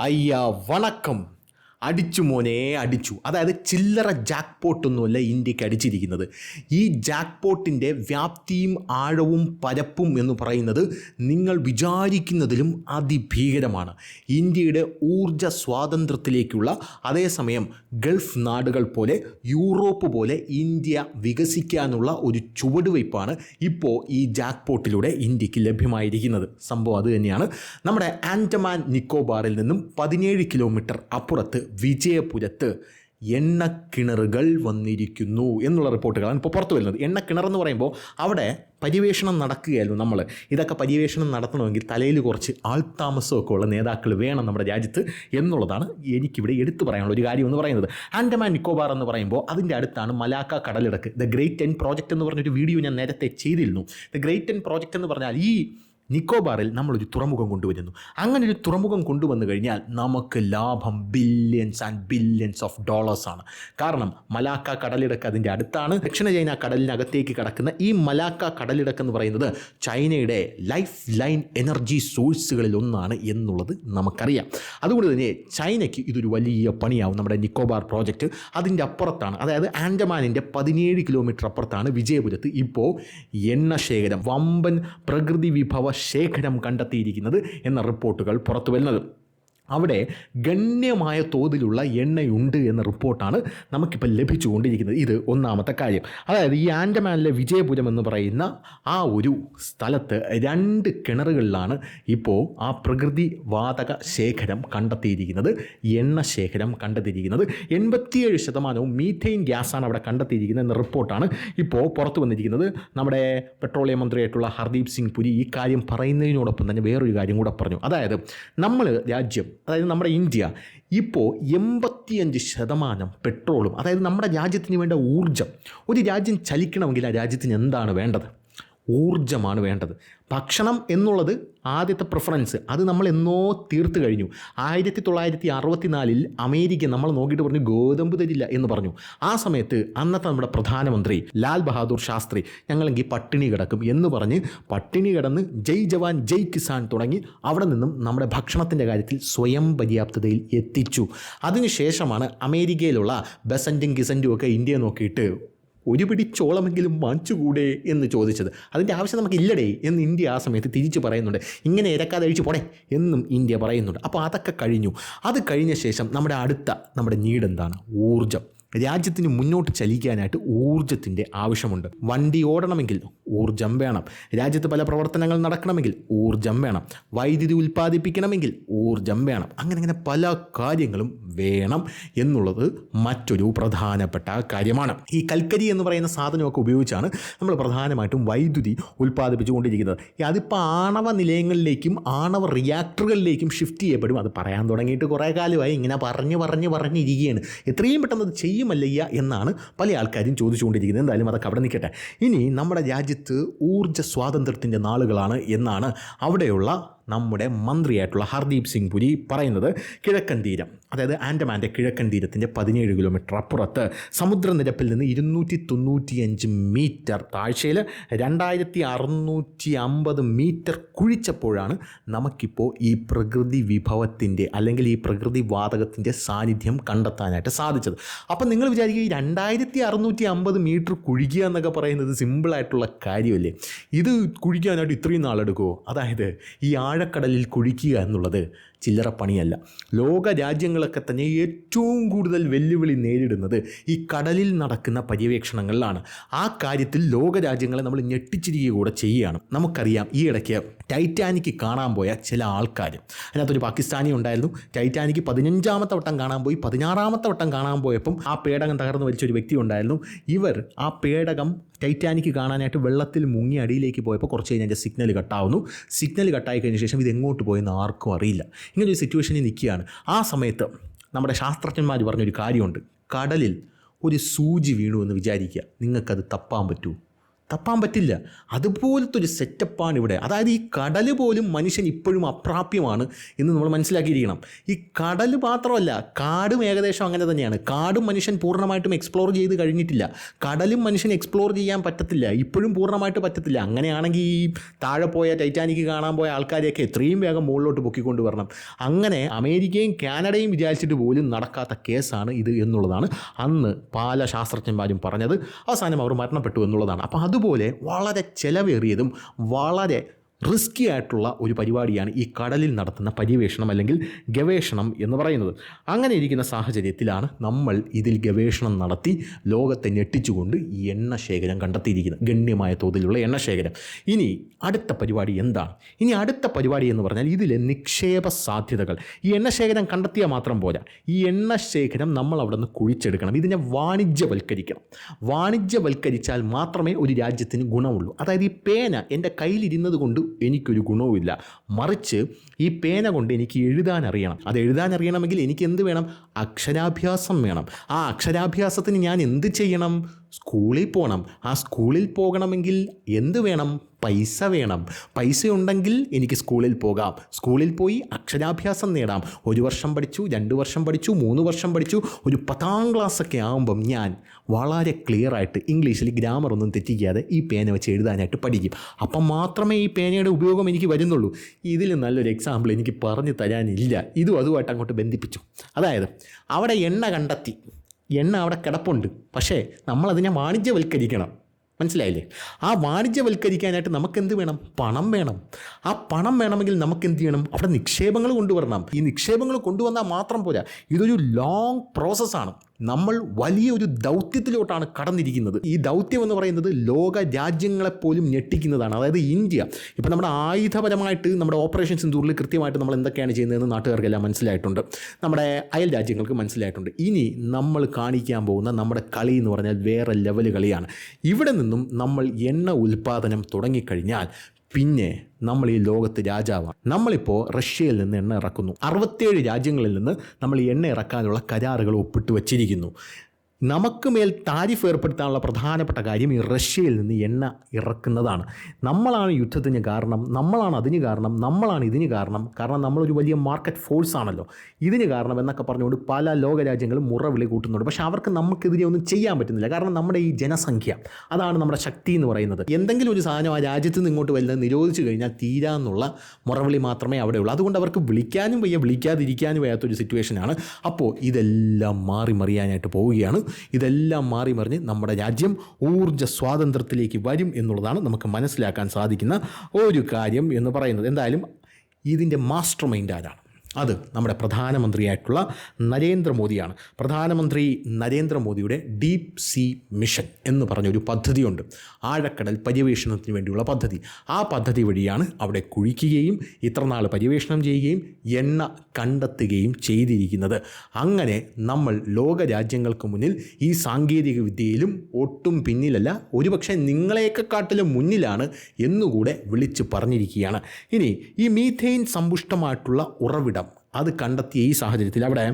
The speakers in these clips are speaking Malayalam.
ஐயா வணக்கம். അടിച്ചു മോനെ അടിച്ചു. അതായത് ചില്ലറ ജാക്ക് പോട്ടൊന്നുമല്ല ഇന്ത്യയ്ക്ക് അടിച്ചിരിക്കുന്നത്. ഈ ജാക്ക് പോട്ടിന്റെ വ്യാപ്തിയും ആഴവും പരപ്പും എന്ന് പറയുന്നത് നിങ്ങൾ വിചാരിക്കുന്നതിലും അതിഭീകരമാണ്. ഇന്ത്യയുടെ ഊർജ സ്വാതന്ത്ര്യത്തിലേക്കുള്ള അതേസമയം ഗൾഫ് നാടുകൾ പോലെ യൂറോപ്പ് പോലെ ഇന്ത്യ വികസിക്കാനുള്ള ഒരു ചുവടുവയ്പ്പാണ് ഇപ്പോൾ ഈ ജാക്ക് പോട്ടിലൂടെ ഇന്ത്യയ്ക്ക് ലഭ്യമായിരിക്കുന്നത്. സംഭവം അതുതന്നെയാണ് നമ്മുടെ ആൻഡമാൻ നിക്കോബാറിൽ നിന്നും പതിനേഴ് കിലോമീറ്റർ അപ്പുറത്ത് വിജയപുരത്ത് എണ്ണക്കിണറുകൾ വന്നിരിക്കുന്നു എന്നുള്ള റിപ്പോർട്ടുകളാണ് ഇപ്പോൾ പുറത്തു വരുന്നത്. എണ്ണക്കിണർ എന്ന് പറയുമ്പോൾ അവിടെ പര്യവേഷണം നടക്കുകയായിരുന്നു നമ്മൾ. ഇതൊക്കെ പര്യവേഷണം നടത്തണമെങ്കിൽ തലയിൽ കുറച്ച് ആൾത്താമസമൊക്കെ ഉള്ള നേതാക്കൾ വേണം നമ്മുടെ രാജ്യത്ത് എന്നുള്ളതാണ് എനിക്കിവിടെ എടുത്തു പറയാനുള്ള ഒരു കാര്യം എന്ന് പറയുന്നത്. ആൻഡമാൻ നിക്കോബാർ എന്ന് പറയുമ്പോൾ അതിന്റെ അടുത്താണ് മലാക്ക കടലിടക്ക്. ദ ഗ്രേറ്റ് ടെൻ പ്രോജക്റ്റ് എന്ന് പറഞ്ഞൊരു വീഡിയോ ഞാൻ നേരത്തെ ചെയ്തിരുന്നു. ദ ഗ്രേറ്റ് ടെൻ പ്രോജക്റ്റ് എന്ന് പറഞ്ഞാൽ ഈ നിക്കോബാറിൽ നമ്മളൊരു തുറമുഖം കൊണ്ടുവരുന്നു. അങ്ങനെ ഒരു തുറമുഖം കൊണ്ടുവന്നു കഴിഞ്ഞാൽ നമുക്ക് ലാഭം ബില്യൻസ് ആൻഡ് ബില്യൻസ് ഓഫ് ഡോളേഴ്സാണ് കാരണം മലാക്ക കടലിടക്ക് അതിന്റെ അടുത്താണ്. ദക്ഷിണ ചൈന കടലിനകത്തേക്ക് കിടക്കുന്ന ഈ മലാക്ക കടലിടക്ക് എന്ന് പറയുന്നത് ചൈനയുടെ ലൈഫ് ലൈൻ എനർജി സോഴ്സുകളിൽ ഒന്നാണ് എന്നുള്ളത് നമുക്കറിയാം. അതുകൊണ്ട് തന്നെ ചൈനയ്ക്ക് ഇതൊരു വലിയ പണിയാവും നമ്മുടെ നിക്കോബാർ പ്രോജക്റ്റ്. അതിന്റെ അപ്പുറത്താണ് അതായത് ആൻഡമാനിന്റെ പതിനേഴ് കിലോമീറ്റർ അപ്പുറത്താണ് വിജയപുരത്ത് ഇപ്പോൾ എണ്ണ ശേഖരം വമ്പൻ പ്രകൃതി വിഭവ ശേഖരം കണ്ടെത്തിയിരിക്കുന്നത് എന്ന റിപ്പോർട്ടുകൾ പുറത്തു വരുന്നത്. അവിടെ ഗണ്യമായ തോതിലുള്ള എണ്ണയുണ്ട് എന്ന റിപ്പോർട്ടാണ് നമുക്കിപ്പോൾ ലഭിച്ചുകൊണ്ടിരിക്കുന്നത്. ഇത് ഒന്നാമത്തെ കാര്യം. അതായത് ഈ ആൻഡമാനിലെ വിജയപുരം എന്ന് പറയുന്ന ആ ഒരു സ്ഥലത്ത് രണ്ട് കിണറുകളിലാണ് ഇപ്പോൾ ആ പ്രകൃതി വാതക ശേഖരം കണ്ടെത്തിയിരിക്കുന്നത്. എണ്ണ ശേഖരം കണ്ടെത്തിയിരിക്കുന്നത്. എൺപത്തിയേഴ് ശതമാനവും മീഥെയിൻ ഗ്യാസാണ് അവിടെ കണ്ടെത്തിയിരിക്കുന്നത് എന്ന റിപ്പോർട്ടാണ് ഇപ്പോൾ പുറത്തു വന്നിരിക്കുന്നത്. നമ്മുടെ പെട്രോളിയം മന്ത്രിയായിട്ടുള്ള ഹർദീപ് സിംഗ് പുരി ഈ കാര്യം പറയുന്നതിനോടൊപ്പം തന്നെ വേറൊരു കാര്യം കൂടെ പറഞ്ഞു. അതായത് നമ്മൾ രാജ്യം അതായത് നമ്മുടെ ഇന്ത്യ ഇപ്പോൾ എൺപത്തിയഞ്ച് ശതമാനം പെട്രോളും അതായത് നമ്മുടെ രാജ്യത്തിന് വേണ്ട ഊർജം ഒരു രാജ്യം ചലിക്കണമെങ്കിൽ ആ രാജ്യത്തിന് എന്താണ് വേണ്ടത്? ഊർജമാണ് വേണ്ടത്. ഭക്ഷണം എന്നുള്ളത് ആദ്യത്തെ പ്രിഫറൻസ് അത് നമ്മൾ എന്നോ തീർത്ത് കഴിഞ്ഞു. ആയിരത്തി തൊള്ളായിരത്തി അറുപത്തിനാലിൽ അമേരിക്ക നമ്മൾ നോക്കിയിട്ട് പറഞ്ഞു ഗോതമ്പ് തരില്ല എന്ന് പറഞ്ഞു. ആ സമയത്ത് അന്നത്തെ നമ്മുടെ പ്രധാനമന്ത്രി ലാൽ ബഹാദൂർ ശാസ്ത്രി ഞങ്ങളെങ്കിൽ പട്ടിണി കിടക്കും എന്ന് പറഞ്ഞ് പട്ടിണി കിടന്ന് ജയ് ജവാൻ ജയ് കിസാൻ തുടങ്ങി അവിടെ നിന്നും നമ്മുടെ ഭക്ഷണത്തിന്റെ കാര്യത്തിൽ സ്വയം പര്യാപ്തതയിൽ എത്തിച്ചു. അതിനുശേഷമാണ് അമേരിക്കയിലുള്ള ബസന്റും കിസന്റും ഒക്കെ ഇന്ത്യയെ നോക്കിയിട്ട് ഒരു പിടി ചോളമെങ്കിലും വാങ്ങിച്ചുകൂടെ എന്ന് ചോദിച്ചത്. അതിന്റെ ആവശ്യം നമുക്കില്ലടേ എന്ന് ഇന്ത്യ ആ സമയത്ത് തിരിച്ചു പറയുന്നുണ്ട്. ഇങ്ങനെ ഇരക്കാതെ അഴിച്ചു പോടെ എന്നും ഇന്ത്യ പറയുന്നുണ്ട്. അപ്പോൾ അതൊക്കെ കഴിഞ്ഞു. അത് കഴിഞ്ഞ ശേഷം നമ്മുടെ അടുത്ത നമ്മുടെ നീഡ് എന്താണ് ഊർജം രാജ്യത്തിന് മുന്നോട്ട് ചലിക്കാനായിട്ട് ഊർജത്തിന്റെ ആവശ്യമുണ്ട്. വണ്ടി ഓടണമെങ്കിൽ ഊർജം വേണം. രാജ്യത്ത് പല പ്രവർത്തനങ്ങൾ നടക്കണമെങ്കിൽ ഊർജം വേണം. വൈദ്യുതി ഉൽപ്പാദിപ്പിക്കണമെങ്കിൽ ഊർജം വേണം. അങ്ങനെ അങ്ങനെ പല കാര്യങ്ങളും വേണം എന്നുള്ളത് മറ്റൊരു പ്രധാനപ്പെട്ട കാര്യമാണ്. ഈ കൽക്കരി എന്ന് പറയുന്ന സാധനമൊക്കെ ഉപയോഗിച്ചാണ് നമ്മൾ പ്രധാനമായിട്ടും വൈദ്യുതി ഉൽപ്പാദിപ്പിച്ചുകൊണ്ടിരിക്കുന്നത്. അതിപ്പോൾ ആണവ നിലയങ്ങളിലേക്കും ആണവ റിയാക്ടറുകളിലേക്കും ഷിഫ്റ്റ് ചെയ്യപ്പെടും. അത് പറയാൻ തുടങ്ങിയിട്ട് കുറേ കാലമായി ഇങ്ങനെ പറഞ്ഞ് പറഞ്ഞ് പറഞ്ഞിരിക്കുകയാണ് എത്രയും പെട്ടെന്ന് അത് ചെയ്യുമല്ലയ്യ എന്നാണ് പല ആൾക്കാരും ചോദിച്ചുകൊണ്ടിരിക്കുന്നത്. എന്തായാലും അതൊക്കെ അവിടെ നിൽക്കട്ടെ. ഇനി നമ്മുടെ രാജ്യത്ത് ഊർജ സ്വാതന്ത്ര്യത്തിന്റെ നാളുകളാണ് എന്നാണ് അവിടെയുള്ള നമ്മുടെ മന്ത്രിയായിട്ടുള്ള ഹർദീപ് സിംഗ് പുരി പറയുന്നത് കിഴക്കൻ തീരം അതായത് ആൻഡമാന്റെ കിഴക്കൻ തീരത്തിന്റെ പതിനേഴ് കിലോമീറ്റർ അപ്പുറത്ത് സമുദ്രനിരപ്പിൽ നിന്ന് ഇരുന്നൂറ്റി തൊണ്ണൂറ്റിയഞ്ച് മീറ്റർ താഴ്ചയിൽ രണ്ടായിരത്തി അറുന്നൂറ്റി അമ്പത് മീറ്റർ കുഴിച്ചപ്പോഴാണ് നമുക്കിപ്പോൾ ഈ പ്രകൃതി വിഭവത്തിന്റെ അല്ലെങ്കിൽ ഈ പ്രകൃതി വാതകത്തിന്റെ സാന്നിധ്യം കണ്ടെത്താനായിട്ട് സാധിച്ചത്. അപ്പം നിങ്ങൾ വിചാരിക്കുക ഈ രണ്ടായിരത്തി അറുന്നൂറ്റി അമ്പത് മീറ്റർ കുഴിക്കുക എന്നൊക്കെ പറയുന്നത് സിമ്പിളായിട്ടുള്ള കാര്യമല്ലേ? ഇത് കുഴിക്കാനായിട്ട് ഇത്രയും നാളെടുക്കുമോ അതായത് ഈ ആഴക്കടലിൽ കുഴിക്കുക എന്നുള്ളത് ചില്ലറ പണിയല്ല. ലോക രാജ്യങ്ങളൊക്കെ തന്നെ ഏറ്റവും കൂടുതൽ വെല്ലുവിളി നേരിടുന്നത് ഈ കടലിൽ നടക്കുന്ന പര്യവേക്ഷണങ്ങളിലാണ്. ആ കാര്യത്തിൽ ലോക രാജ്യങ്ങളെ നമ്മൾ ഞെട്ടിച്ചിരിക്കുക കൂടെ ചെയ്യുകയാണ്. നമുക്കറിയാം ഈ ഇടയ്ക്ക് ടൈറ്റാനിക്ക് കാണാൻ പോയ ചില ആൾക്കാർ. അതിനകത്തൊരു പാകിസ്ഥാനി ഉണ്ടായിരുന്നു. ടൈറ്റാനിക്ക് പതിനഞ്ചാമത്തെ വട്ടം കാണാൻ പോയി. പതിനാറാമത്തെ വട്ടം കാണാൻ പോയപ്പം ആ പേടകം തകർന്നു വലിച്ചൊരു വ്യക്തി ഉണ്ടായിരുന്നു. ഇവർ ആ പേടകം ടൈറ്റാനിക്ക് കാണാനായിട്ട് വെള്ളത്തിൽ മുങ്ങി അടിയിലേക്ക് പോയപ്പോൾ കുറച്ച് കഴിഞ്ഞ് അതിന്റെ സിഗ്നൽ കട്ടാവുന്നു. സിഗ്നൽ കട്ടായി കഴിഞ്ഞ ശേഷം ഇത് എങ്ങോട്ട് പോയെന്ന് ആർക്കും അറിയില്ല. ഇങ്ങനെ ഒരു സിറ്റുവേഷനിൽ നിൽക്കുകയാണ്. ആ സമയത്ത് നമ്മുടെ ശാസ്ത്രജ്ഞന്മാർ പറഞ്ഞൊരു കാര്യമുണ്ട്. കടലിൽ ഒരു സൂചി വീണു എന്ന് വിചാരിക്കുക. നിങ്ങൾക്കത് തപ്പാൻ പറ്റൂ തപ്പാൻ പറ്റില്ല. അതുപോലത്തെ ഒരു സെറ്റപ്പാണ് ഇവിടെ അതായത് ഈ കടൽ പോലും മനുഷ്യൻ ഇപ്പോഴും അപ്രാപ്യമാണ് എന്ന് നമ്മൾ മനസ്സിലാക്കിയിരിക്കണം. ഈ കടൽ മാത്രമല്ല കാടും ഏകദേശം അങ്ങനെ തന്നെയാണ്. കാടും മനുഷ്യൻ പൂർണമായിട്ടും എക്സ്പ്ലോർ ചെയ്ത് കഴിഞ്ഞിട്ടില്ല. കടലും മനുഷ്യൻ എക്സ്പ്ലോർ ചെയ്യാൻ പറ്റത്തില്ല. ഇപ്പോഴും പൂർണമായിട്ട് പറ്റത്തില്ല. അങ്ങനെയാണെങ്കിൽ ഈ താഴെ പോയ ടൈറ്റാനിക്ക് കാണാൻ പോയ ആൾക്കാരെയൊക്കെ എത്രയും വേഗം മുകളിലോട്ട് പൊക്കിക്കൊണ്ട് വരണം. അങ്ങനെ അമേരിക്കയും കാനഡയും വിചാരിച്ചിട്ട് പോലും നടക്കാത്ത കേസാണ് ഇത് എന്നുള്ളതാണ് അന്ന് പല ശാസ്ത്രജ്ഞന്മാരും പറഞ്ഞത്. അവസാനം അവർ മരണപ്പെട്ടു എന്നുള്ളതാണ്. അപ്പോൾ അതുപോലെ വളരെ ചെലവേറിയതും വളരെ റിസ്കി ആയിട്ടുള്ള ഒരു പരിപാടിയാണ് ഈ കടലിൽ നടത്തുന്ന പര്യവേഷണം അല്ലെങ്കിൽ ഗവേഷണം എന്ന് പറയുന്നത്. അങ്ങനെ ഇരിക്കുന്ന സാഹചര്യത്തിലാണ് നമ്മൾ ഇതിൽ ഗവേഷണം നടത്തി ലോകത്തെ ഞെട്ടിച്ചുകൊണ്ട് ഈ എണ്ണ ശേഖരം കണ്ടെത്തിയിരിക്കുന്നത്. ഗണ്യമായ തോതിലുള്ള എണ്ണ ശേഖരം. ഇനി അടുത്ത പരിപാടി എന്താണ്? ഇനി അടുത്ത പരിപാടി എന്ന് പറഞ്ഞാൽ ഇതിലെ നിക്ഷേപ സാധ്യതകൾ. ഈ എണ്ണ ശേഖരം കണ്ടെത്തിയാൽ മാത്രം പോരാ. ഈ എണ്ണ ശേഖരം നമ്മൾ അവിടെ നിന്ന് കുഴിച്ചെടുക്കണം. ഇതിനെ വാണിജ്യവൽക്കരിക്കണം. വാണിജ്യവൽക്കരിച്ചാൽ മാത്രമേ ഒരു രാജ്യത്തിന് ഗുണമുള്ളൂ. അതായത് ഈ പേന എന്റെ കയ്യിലിരുന്നത് കൊണ്ട് എനിക്കൊരു ഗുണവുമില്ല. മറിച്ച് ഈ പേന കൊണ്ട് എനിക്ക് എഴുതാൻ അറിയണം. അത് എഴുതാൻ അറിയണമെങ്കിൽ എനിക്ക് എന്ത് വേണം? അക്ഷരാഭ്യാസം വേണം. ആ അക്ഷരാഭ്യാസത്തിന് ഞാൻ എന്ത് ചെയ്യണം? സ്കൂളിൽ പോകണം ആ സ്കൂളിൽ പോകണമെങ്കിൽ എന്ത് വേണം? പൈസ വേണം. പൈസ ഉണ്ടെങ്കിൽ എനിക്ക് സ്കൂളിൽ പോകാം. സ്കൂളിൽ പോയി അക്ഷരാഭ്യാസം നേടാം. ഒരു വർഷം പഠിച്ചു രണ്ട് വർഷം പഠിച്ചു മൂന്ന് വർഷം പഠിച്ചു. ഒരു പത്താം ക്ലാസ്സൊക്കെ ആകുമ്പം ഞാൻ വളരെ ക്ലിയർ ആയിട്ട് ഇംഗ്ലീഷിൽ ഗ്രാമർ ഒന്നും തെറ്റിക്കാതെ ഈ പേന വെച്ച് എഴുതാനായിട്ട് പഠിക്കും. അപ്പം മാത്രമേ ഈ പേനയുടെ ഉപയോഗം എനിക്ക് വരുന്നുള്ളൂ. ഇതിൽ നല്ലൊരു എക്സാമ്പിൾ എനിക്ക് പറഞ്ഞു തരാനില്ല. ഇതും അതുമായിട്ട് അങ്ങോട്ട് ബന്ധിപ്പിച്ചു. അതായത് അവിടെ എണ്ണ കണ്ടെത്തി. എണ്ണ അവിടെ കിടപ്പുണ്ട്. പക്ഷേ നമ്മളതിനെ വാണിജ്യവൽക്കരിക്കണം. മനസ്സിലായില്ലേ? ആ വാണിജ്യവൽക്കരിക്കാനായിട്ട് നമുക്ക് എന്ത് വേണം? പണം വേണം. ആ പണം വേണമെങ്കിൽ നമുക്ക് എന്ത് ചെയ്യണം? അവിടെ നിക്ഷേപങ്ങൾ കൊണ്ടുവരണം. ഈ നിക്ഷേപങ്ങൾ കൊണ്ടുവന്നാൽ മാത്രം പോരാ. ഇതൊരു ലോങ് പ്രോസസ്സാണ് നമ്മൾ വലിയൊരു ദൗത്യത്തിലോട്ടാണ് കടന്നിരിക്കുന്നത്. ഈ ദൗത്യം എന്ന് പറയുന്നത് ലോക രാജ്യങ്ങളെപ്പോലും ഞെട്ടിക്കുന്നതാണ്. അതായത് ഇന്ത്യ. ഇപ്പം നമ്മുടെ ആയുധപരമായിട്ട് നമ്മുടെ ഓപ്പറേഷൻ സിന്ദൂറിൽ കൃത്യമായിട്ട് നമ്മൾ എന്തൊക്കെയാണ് ചെയ്യുന്നതെന്ന് നാട്ടുകാർക്കെല്ലാം മനസ്സിലായിട്ടുണ്ട്. നമ്മുടെ അയൽ രാജ്യങ്ങൾക്ക് മനസ്സിലായിട്ടുണ്ട്. ഇനി നമ്മൾ കാണിക്കാൻ പോകുന്ന നമ്മുടെ കളി എന്ന് പറഞ്ഞാൽ വേറെ ലെവൽ കളിയാണ്. ഇവിടെ നിന്നും നമ്മൾ എണ്ണ ഉൽപ്പാദനം തുടങ്ങിക്കഴിഞ്ഞാൽ പിന്നെ നമ്മൾ ഈ ലോകത്ത് രാജാവാണ് നമ്മളിപ്പോൾ റഷ്യയിൽ നിന്ന് എണ്ണ ഇറക്കുന്നു. അറുപത്തേഴ് രാജ്യങ്ങളിൽ നിന്ന് നമ്മൾ എണ്ണ ഇറക്കാനുള്ള കരാറുകൾ ഒപ്പിട്ട് വച്ചിരിക്കുന്നു. നമുക്ക് മേൽ താരിഫ് ഏർപ്പെടുത്താനുള്ള പ്രധാനപ്പെട്ട കാര്യം ഈ റഷ്യയിൽ നിന്ന് എണ്ണ ഇറക്കുന്നതാണ്. നമ്മളാണ് യുദ്ധത്തിന് കാരണം നമ്മളാണ് അതിന് കാരണം നമ്മളാണ് ഇതിന് കാരണം. കാരണം നമ്മളൊരു വലിയ മാർക്കറ്റ് ഫോഴ്സ് ആണല്ലോ. ഇതിന് കാരണം എന്നൊക്കെ പറഞ്ഞുകൊണ്ട് പല ലോകരാജ്യങ്ങളും മുറവിളി കൂട്ടുന്നുണ്ട്. പക്ഷേ അവർക്ക് നമുക്കെതിരെ ഒന്നും ചെയ്യാൻ പറ്റുന്നില്ല. കാരണം നമ്മുടെ ഈ ജനസംഖ്യ അതാണ് നമ്മുടെ ശക്തി എന്ന് പറയുന്നത്. എന്തെങ്കിലും ഒരു സാധനം ആ രാജ്യത്ത് നിന്ന് ഇങ്ങോട്ട് വരുന്നത് നിരോധിച്ചു കഴിഞ്ഞാൽ തീരാന്നുള്ള മുറവിളി മാത്രമേ അവിടെയുള്ളൂ അതുകൊണ്ട് അവർക്ക് വിളിക്കാനും വയ്യ വിളിക്കാതിരിക്കാനും വയ്യാത്തൊരു സിറ്റുവേഷനാണ് അപ്പോൾ ഇതെല്ലാം മാറി മറിയാനായിട്ട് പോവുകയാണ്. ഇതെല്ലാം മാറി മറിഞ്ഞ് നമ്മുടെ രാജ്യം ഊർജ സ്വാതന്ത്ര്യത്തിലേക്ക് വരും എന്നുള്ളതാണ് നമുക്ക് മനസ്സിലാക്കാൻ സാധിക്കുന്ന ഒരു കാര്യം എന്ന് പറയുന്നത്. എന്തായാലും ഇതിന്റെ മാസ്റ്റർ മൈൻഡ് ആരാണ്? അത് നമ്മുടെ പ്രധാനമന്ത്രിയായിട്ടുള്ള നരേന്ദ്രമോദിയാണ്. പ്രധാനമന്ത്രി നരേന്ദ്രമോദിയുടെ ഡീപ് സീ മിഷൻ എന്ന് പറഞ്ഞൊരു പദ്ധതിയുണ്ട്. ആഴക്കടൽ പര്യവേഷണത്തിന് വേണ്ടിയുള്ള പദ്ധതി. ആ പദ്ധതി വഴിയാണ് അവിടെ കുഴിക്കുകയും ഇത്ര നാൾ പര്യവേഷണം ചെയ്യുകയും എണ്ണ കണ്ടെത്തുകയും ചെയ്തിരിക്കുന്നത്. അങ്ങനെ നമ്മൾ ലോക രാജ്യങ്ങൾക്ക് മുന്നിൽ ഈ സാങ്കേതിക വിദ്യയിലും ഒട്ടും പിന്നിലല്ല ഒരുപക്ഷെ നിങ്ങളെയൊക്കെ കാട്ടിലും മുന്നിലാണ് എന്നുകൂടെ വിളിച്ചു പറഞ്ഞിരിക്കുകയാണ്. ഇനി ഈ മീഥെയിൻ സമ്പുഷ്ടമായിട്ടുള്ള ഉറവിടം അത് കണ്ടെത്തിയ ഈ സാഹചര്യത്തിൽ അവിടെ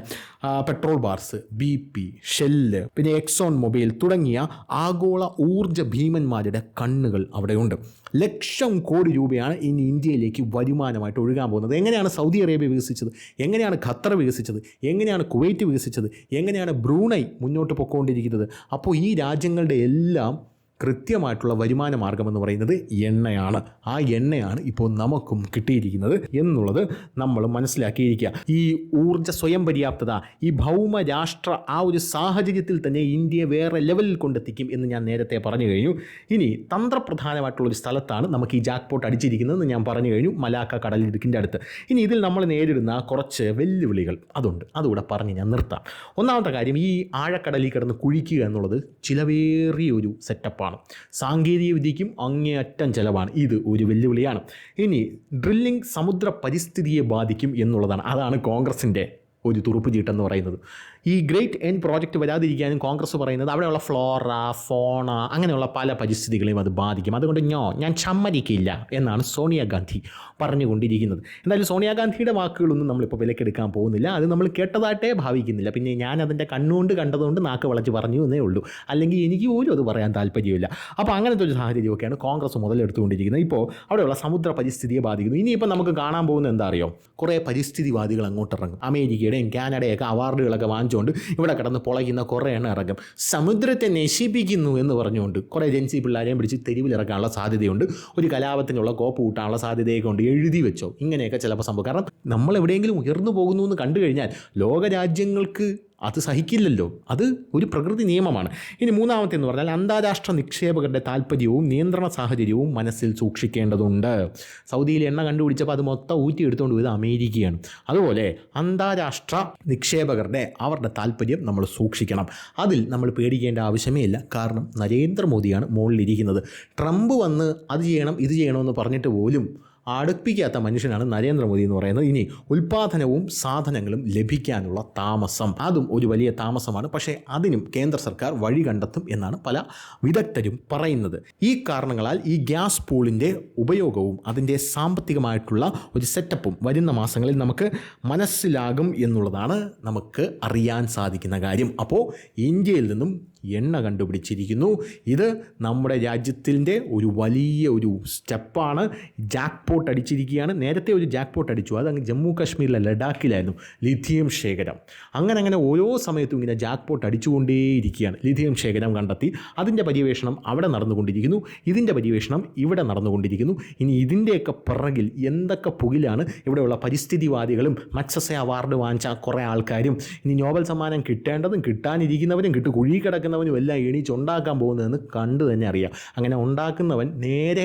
petrol bars B P shell പിന്നെ എക്സോൺ മൊബൈൽ തുടങ്ങിയ ആഗോള ഊർജ ഭീമന്മാരുടെ കണ്ണുകൾ അവിടെയുണ്ട്. ലക്ഷം കോടി രൂപയാണ് ഇനി ഇന്ത്യയിലേക്ക് വരുമാനമായിട്ട് ഒഴുകാൻ പോകുന്നത്. എങ്ങനെയാണ് സൗദി അറേബ്യ വികസിച്ചത്? എങ്ങനെയാണ് ഖത്തർ വികസിച്ചത്? എങ്ങനെയാണ് കുവൈറ്റ് വികസിച്ചത്? എങ്ങനെയാണ് ബ്രൂണൈ മുന്നോട്ട് പൊക്കോണ്ടിരിക്കുന്നത്? അപ്പോൾ ഈ രാജ്യങ്ങളുടെ എല്ലാം കൃത്യമായിട്ടുള്ള വരുമാന മാർഗമെന്ന് പറയുന്നത് എണ്ണയാണ്. ആ എണ്ണയാണ് ഇപ്പോൾ നമുക്കും കിട്ടിയിരിക്കുന്നത് എന്നുള്ളത് നമ്മൾ മനസ്സിലാക്കിയിരിക്കുക. ഈ ഊർജ സ്വയം പര്യാപ്തത ഈ ഭൗമ രാഷ്ട്ര ആ ഒരു സാഹചര്യത്തിൽ തന്നെ ഇന്ത്യയെ വേറെ ലെവലിൽ കൊണ്ടെത്തിക്കും എന്ന് ഞാൻ നേരത്തെ പറഞ്ഞു കഴിഞ്ഞു. ഇനി തന്ത്രപ്രധാനമായിട്ടുള്ള ഒരു സ്ഥലത്താണ് നമുക്ക് ഈ ജാക്ക് പോട്ട് അടിച്ചിരിക്കുന്നതെന്ന് ഞാൻ പറഞ്ഞു കഴിഞ്ഞു. മലാക്ക കടലിടുക്കിന്റെ അടുത്ത്. ഇനി ഇതിൽ നമ്മൾ നേരിടുന്ന കുറച്ച് വെല്ലുവിളികൾ അതുണ്ട്. അതുകൂടെ പറഞ്ഞ് ഞാൻ നിർത്താം. ഒന്നാമത്തെ കാര്യം ഈ ആഴക്കടലിൽ കിടന്ന് കുഴിക്കുക എന്നുള്ളത് ചിലവേറിയ ഒരു സെറ്റപ്പാണ് സാങ്കേതിക വിദ്യയ്ക്കും അങ്ങേയറ്റം ചിലവാണ്. ഇത് ഒരു വെല്ലുവിളിയാണ്. ഇനി ഡ്രില്ലിംഗ് സമുദ്ര പരിസ്ഥിതിയെ ബാധിക്കും എന്നുള്ളതാണ്. അതാണ് കോൺഗ്രസിന്റെ ഒരു തുറുപ്പ് ചീട്ടെന്ന് പറയുന്നത്. ഈ ഗ്രേറ്റ് എൻ പ്രോജക്റ്റ് വരാതിരിക്കാനും കോൺഗ്രസ് പറയുന്നത് അവിടെയുള്ള ഫ്ലോറ ഫോണ അങ്ങനെയുള്ള പല പരിസ്ഥിതികളെയും അത് ബാധിക്കും. അതുകൊണ്ട് ഞോ ഞാൻ ചമ്മരിക്കില്ല എന്നാണ് സോണിയാഗാന്ധി പറഞ്ഞുകൊണ്ടിരിക്കുന്നത്. എന്തായാലും സോണിയാഗാന്ധിയുടെ വാക്കുകളൊന്നും നമ്മളിപ്പോൾ വിലക്കെടുക്കാൻ പോകുന്നില്ല. അത് നമ്മൾ കേട്ടതായിട്ടേ ഭാവിക്കുന്നില്ല. പിന്നെ ഞാൻ അതിന്റെ കണ്ണുകൊണ്ട് കണ്ടതുകൊണ്ട് നാക്ക് വളച്ച് പറഞ്ഞു എന്നേ ഉള്ളൂ. അല്ലെങ്കിൽ എനിക്ക് പോലും അത് പറയാൻ താല്പര്യമില്ല. അപ്പോൾ അങ്ങനത്തെ ഒരു സാഹചര്യമൊക്കെയാണ് കോൺഗ്രസ് മുതലെടുത്തുകൊണ്ടിരിക്കുന്നത്. ഇപ്പോൾ അവിടെയുള്ള സമുദ്ര പരിസ്ഥിതിയെ ബാധിക്കുന്നു. ഇനിയിപ്പോൾ നമുക്ക് കാണാൻ പോകുന്നത് എന്താ അറിയോ? കുറേ പരിസ്ഥിതിവാദികൾ അങ്ങോട്ട് ഇറങ്ങും അമേരിക്കയുടെയും കാനഡയൊക്കെ അവാർഡുകളൊക്കെ വാങ്ങിച്ചുകൊണ്ട് ഇവിടെ കിടന്ന് പൊളയ്ക്കുന്ന കുറേ എണ്ണ ഇറങ്ങും. സമുദ്രത്തെ നശിപ്പിക്കുന്നു എന്ന് പറഞ്ഞുകൊണ്ട് കുറേ ഏജൻസി പിള്ളേരെയും പിടിച്ച് തെരുവിലിറക്കാനുള്ള സാധ്യതയുണ്ട്. ഒരു കലാപത്തിനുള്ള കോപ്പ് കൂട്ടാനുള്ള സാധ്യതയൊക്കെ ഉണ്ട്. എഴുതി വെച്ചോ. ഇങ്ങനെയൊക്കെ ചിലപ്പോൾ സംഭവം കാരണം നമ്മൾ എവിടെയെങ്കിലും ഉയർന്നു പോകുന്നു എന്ന് കണ്ടു കഴിഞ്ഞാൽ ലോകരാജ്യങ്ങൾക്ക് അത് സഹിക്കില്ലല്ലോ. അത് ഒരു പ്രകൃതി നിയമമാണ്. ഇനി മൂന്നാമത്തെ എന്ന് പറഞ്ഞാൽ അന്താരാഷ്ട്ര നിക്ഷേപകരുടെ താല്പര്യവും നിയന്ത്രണ സാഹചര്യവും മനസ്സിൽ സൂക്ഷിക്കേണ്ടതുണ്ട്. സൗദിയിൽ എണ്ണ കണ്ടുപിടിച്ചപ്പോൾ അത് മൊത്തം ഊറ്റിയെടുത്തുകൊണ്ട് പോയത് അമേരിക്കയാണ്. അതുപോലെ അന്താരാഷ്ട്ര നിക്ഷേപകരുടെ അവരുടെ താല്പര്യം നമ്മൾ സൂക്ഷിക്കണം. അതിൽ നമ്മൾ പേടിക്കേണ്ട ആവശ്യമേ ഇല്ല. കാരണം നരേന്ദ്രമോദിയാണ് മുകളിലിരിക്കുന്നത് ട്രംപ് വന്ന് അത് ചെയ്യണം ഇത് ചെയ്യണമെന്ന് പറഞ്ഞിട്ട് പോലും അടുപ്പിക്കാത്ത മനുഷ്യനാണ് നരേന്ദ്രമോദി എന്ന് പറയുന്നത്. ഇനി ഉൽപാദനവും സാധനങ്ങളും ലഭിക്കാനുള്ള താമസം. അതും ഒരു വലിയ താമസമാണ്. പക്ഷേ അതിനും കേന്ദ്ര സർക്കാർ വഴി കണ്ടെത്തും എന്നാണ് പല വിദഗ്ധരും പറയുന്നത്. ഈ കാരണങ്ങളാൽ ഈ ഗ്യാസ് പൂളിന്റെ ഉപയോഗവും അതിന്റെ സാമ്പത്തികമായിട്ടുള്ള ഒരു സെറ്റപ്പും വരുന്ന മാസങ്ങളിൽ നമുക്ക് മനസ്സിലാകും എന്നുള്ളതാണ് നമുക്ക് അറിയാൻ സാധിക്കുന്ന കാര്യം. അപ്പോൾ ഇന്ത്യയിൽ നിന്നും എണ്ണ കണ്ടുപിടിച്ചിരിക്കുന്നു. ഇത് നമ്മുടെ രാജ്യത്തിന്റെ ഒരു വലിയ ഒരു സ്റ്റെപ്പാണ്. ജാക്ക് പോട്ട് അടിച്ചിരിക്കുകയാണ്. നേരത്തെ ഒരു ജാക്ക് പോട്ട് അടിച്ചു. അത് അങ്ങ് ജമ്മു കാശ്മീരിലെ ലഡാക്കിലായിരുന്നു. ലിഥിയം ശേഖരം. അങ്ങനെ അങ്ങനെ ഓരോ സമയത്തും ഇങ്ങനെ ജാക്ക് പോട്ട് അടിച്ചുകൊണ്ടേയിരിക്കുകയാണ് ലിഥിയം ശേഖരം കണ്ടെത്തി. അതിന്റെ പര്യവേഷണം അവിടെ നടന്നുകൊണ്ടിരിക്കുന്നു. ഇതിന്റെ പര്യവേഷണം ഇവിടെ നടന്നുകൊണ്ടിരിക്കുന്നു. ഇനി ഇതിന്റെയൊക്കെ പിറകിൽ എന്തൊക്കെ പുകിലാണ് ഇവിടെയുള്ള പരിസ്ഥിതിവാദികളും മക്സസെ അവാർഡ് വാങ്ങിച്ച കുറേ ആൾക്കാരും ഇനി നോബൽ സമ്മാനം കിട്ടേണ്ടതും കിട്ടാനിരിക്കുന്നവരും കിട്ടു കുഴി കിടക്കുന്നവനും എല്ലാം എണീച്ചുണ്ടാക്കാൻ പോകുന്നതെന്ന് കണ്ടു തന്നെ അറിയാം. അങ്ങനെ ഉണ്ടാക്കുന്നവൻ നേരെ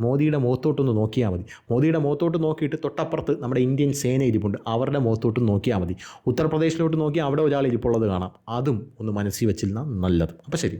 മോദിയുടെ മുഖത്തോട്ടൊന്ന് നോക്കിയാൽ മതി. മോദിയുടെ മുഖത്തോട്ട് നോക്കിയിട്ട് തൊട്ടപ്പുറത്ത് നമ്മുടെ ഇന്ത്യൻ സേന ഇരിപ്പുണ്ട്. അവരുടെ മുഖത്തോട്ട് നോക്കിയാൽ മതി. ഉത്തർപ്രദേശിലോട്ട് നോക്കി അവിടെ ഒരാൾ ഇരിപ്പുള്ളത് കാണാം. അതും ഒന്ന് മനസ്സിൽ വെച്ചിരുന്നാൽ നല്ലത്. അപ്പോൾ ശരി.